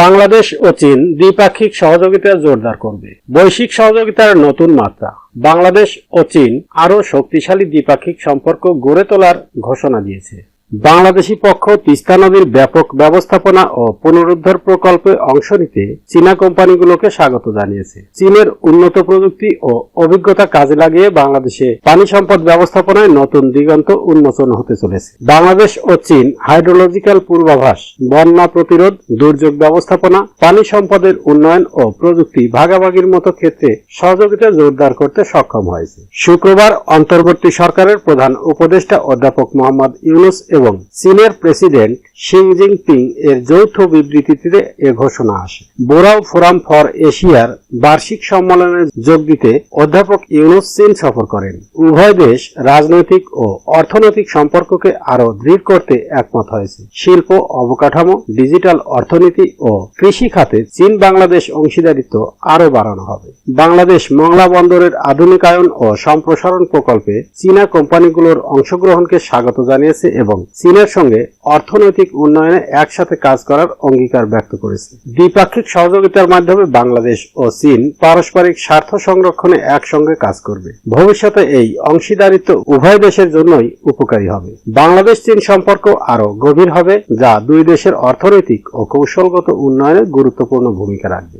বাংলাদেশ ও চীন দ্বিপাক্ষিক সহযোগিতা জোরদার করবে। বৈশ্বিক সহযোগিতার নতুন মাত্রা। বাংলাদেশ ও চীন আরও শক্তিশালী দ্বিপাক্ষিক সম্পর্ক গড়ে তোলার ঘোষণা দিয়েছে। বাংলাদেশি পক্ষ তিস্তা নদীর ব্যাপক ব্যবস্থাপনা ও পুনরুদ্ধার প্রকল্পে অংশ নিতে চীনা কোম্পানিগুলোকে স্বাগত জানিয়েছে। চীনের উন্নত প্রযুক্তি ও অভিজ্ঞতা কাজে লাগিয়ে বাংলাদেশে পানি সম্পদ ব্যবস্থাপনায় নতুন দিগন্ত উন্মোচন হতে চলেছে। বাংলাদেশ ও চীন হাইড্রোলজিক্যাল পূর্বাভাস, বন্যা প্রতিরোধ, দুর্যোগ ব্যবস্থাপনা, পানি সম্পদের উন্নয়ন ও প্রযুক্তি ভাগাভাগির মতো ক্ষেত্রে সহযোগিতা জোরদার করতে সক্ষম হয়েছে। শুক্রবার অন্তর্বর্তী সরকারের প্রধান উপদেষ্টা অধ্যাপক মোহাম্মদ ইউনুস এবং চীনের প্রেসিডেন্ট শি জিনপিং এর যৌথ বিবৃতিতে এ ঘোষণা আসে। বোরাও ফোরাম ফর এশিয়ার বার্ষিক সম্মেলনে যোগ দিতে অধ্যাপক ইউনুস চীন সফর করেন। উভয় দেশ রাজনৈতিক ও অর্থনৈতিক সম্পর্ককে আরও দৃঢ় করতে একমত হয়েছে। শিল্প, অবকাঠামো, ডিজিটাল অর্থনীতি ও কৃষি খাতে চীন বাংলাদেশ অংশীদারিত্ব আরও বাড়ানো হবে। বাংলাদেশ মংলা বন্দরের আধুনিকায়ন ও সম্প্রসারণ প্রকল্পে চীনা কোম্পানিগুলোর অংশগ্রহণকে স্বাগত জানিয়েছে এবং চীনের সঙ্গে অর্থনৈতিক উন্নয়নে একসাথে কাজ করার অঙ্গীকার ব্যক্ত করেছে। দ্বিপাক্ষিক সহযোগিতার মাধ্যমে বাংলাদেশ ও চীন পারস্পরিক স্বার্থ সংরক্ষণে একসঙ্গে কাজ করবে। ভবিষ্যতে এই অংশীদারিত্ব উভয় দেশের জন্যই উপকারী হবে। বাংলাদেশ চীন সম্পর্ক আরও গভীর হবে, যা দুই দেশের অর্থনৈতিক ও কৌশলগত উন্নয়নে গুরুত্বপূর্ণ ভূমিকা রাখবে।